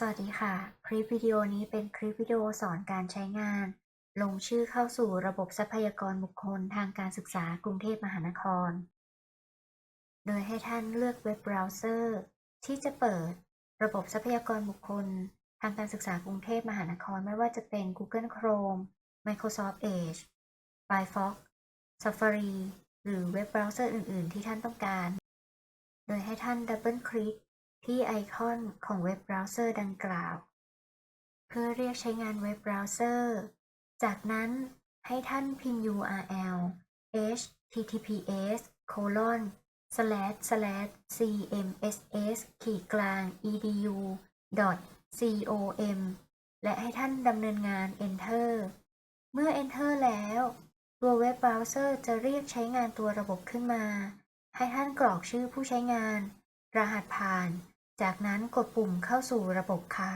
สวัสดีค่ะ คลิปวิดีโอนี้เป็นคลิปวิดีโอสอนการใช้งาน ลงชื่อเข้าสู่ระบบทรัพยากรบุคคลทางการศึกษากรุงเทพมหานคร โดยให้ท่านเลือกเว็บเบราว์เซอร์ ที่จะเปิดระบบทรัพยากรบุคคล ทางการศึกษากรุงเทพมหานคร ไม่ว่าจะเป็น Google Chrome Microsoft Edge Firefox Safari หรือเว็บเบราว์เซอร์อื่น ๆ ที่ท่านต้องการ โดยให้ท่านดับเบิลคลิก ที่ไอคอนของเว็บเบราว์เซอร์ดังกล่าว เพื่อเรียกใช้งานเว็บเบราว์เซอร์ จากนั้นให้ท่านพิมพ์ URL https colon slash slash cmss ขีดกลาง edu com และให้ท่านดำเนินงาน Enter เมื่อ Enter แล้ว ตัวเว็บเบราว์เซอร์จะเรียกใช้งานตัวระบบขึ้นมา ให้ท่านกรอกชื่อผู้ใช้งาน รหัสผ่าน จากนั้นกดปุ่มเข้าสู่ระบบค่ะ